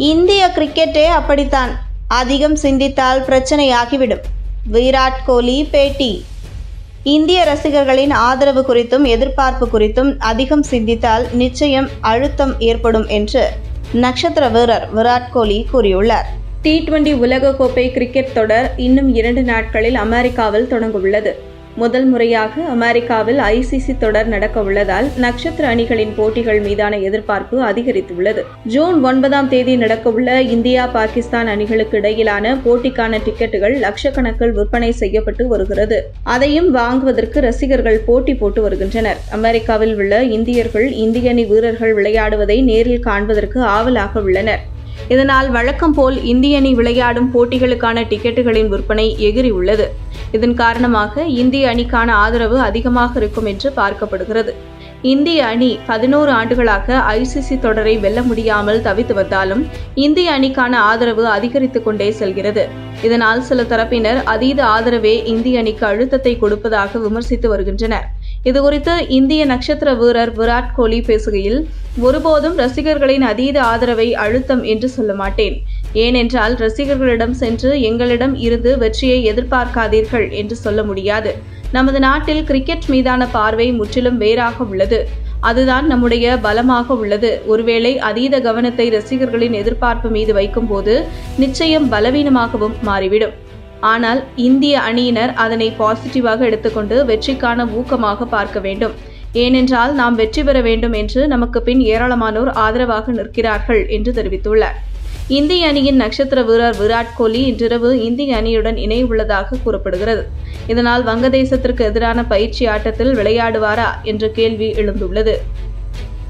இந்திய கிரிக்கெட்டே அப்படித்தான். அதிகம் சிந்தித்தால் பிரச்சனையாகிவிடும். விராட் கோலி பேட்டி. இந்திய ரசிகர்களின் ஆதரவு குறித்தும் எதிர்பார்ப்பு குறித்தும் அதிகம் சிந்தித்தால் நிச்சயம் அழுத்தம் ஏற்படும் என்று நட்சத்திர வீரர் விராட் கோலி கூறியுள்ளார். டி டுவெண்டி உலகக்கோப்பை கிரிக்கெட் தொடர் இன்னும் இரண்டு நாட்களில் அமெரிக்காவில் தொடங்க உள்ளது முதல் முறையாக அமெரிக்காவில் ஐசிசி தொடர் நடக்க உள்ளதால் நட்சத்திர அணிகளின் போட்டிகள் மீதான எதிர்பார்ப்பு அதிகரித்துள்ளது. ஜூன் ஒன்பதாம் தேதி நடக்கவுள்ள இந்தியா பாகிஸ்தான் அணிகளுக்கு இடையிலான போட்டிக்கான டிக்கெட்டுகள் லட்சக்கணக்கில் விற்பனை செய்யப்பட்டு வருகிறது. அதையும் வாங்குவதற்கு ரசிகர்கள் போட்டி போட்டு வருகின்றனர். அமெரிக்காவில் உள்ள இந்தியர்கள் இந்திய அணி வீரர்கள் விளையாடுவதை நேரில் காண்பதற்கு ஆவலாக உள்ளனர். இதனால் வழக்கம் போல் இந்திய அணி விளையாடும் போட்டிகளுக்கான டிக்கெட்டுகளின் விற்பனை எகிரியுள்ளது. இதன் காரணமாக இந்திய அணிக்கான ஆதரவு அதிகமாக இருக்கும் என்று பார்க்கப்படுகிறது. இந்திய அணி பதினோரு ஆண்டுகளாக ஐசிசி தொடரை வெல்ல முடியாமல் தவித்து வந்தாலும் இந்திய அணிக்கான ஆதரவு அதிகரித்துக் கொண்டே செல்கிறது. இதனால் சில தரப்பினர் அதீத ஆதரவே இந்திய அணிக்கு அழுத்தத்தை கொடுப்பதாக விமர்சித்து வருகின்றனர். இதுகுறித்து இந்திய நட்சத்திர வீரர் விராட் கோலி பேசுகையில் ஒருபோதும் ரசிகர்களின் அதீத ஆதரவை அழுத்தம் என்று சொல்ல மாட்டேன். ஏனென்றால் ரசிகர்களிடம் சென்று எங்களிடம் இருந்து வெற்றியை எதிர்பார்க்காதீர்கள் என்று சொல்ல முடியாது. நமது நாட்டில் கிரிக்கெட் மீதான பார்வை முற்றிலும் வேறாக உள்ளது. அதுதான் நம்முடைய பலமாக உள்ளது. ஒருவேளை அதீத கவனத்தை ரசிகர்களின் எதிர்பார்ப்பு மீது வைக்கும்போது நிச்சயம் பலவீனமாகவும் மாறிவிடும். ஆனால் இந்திய அணியினர் அதனை பாசிட்டிவாக எடுத்துக்கொண்டு வெற்றிக்கான ஊக்கமாக பார்க்க வேண்டும். ஏனென்றால் நாம் வெற்றி பெற வேண்டும் என்று நமக்கு பின் ஏராளமானோர் ஆதரவாக நிற்கிறார்கள் என்று தெரிவித்துள்ளார். இந்திய அணியின் நட்சத்திர வீரர் விராட் கோலி இன்றிரவு இந்திய அணியுடன் இணையுள்ளதாக கூறப்படுகிறது. இதனால் வங்கதேசத்திற்கு எதிரான பயிற்சி ஆட்டத்தில் விளையாடுவாரா என்ற கேள்வி எழுந்துள்ளது.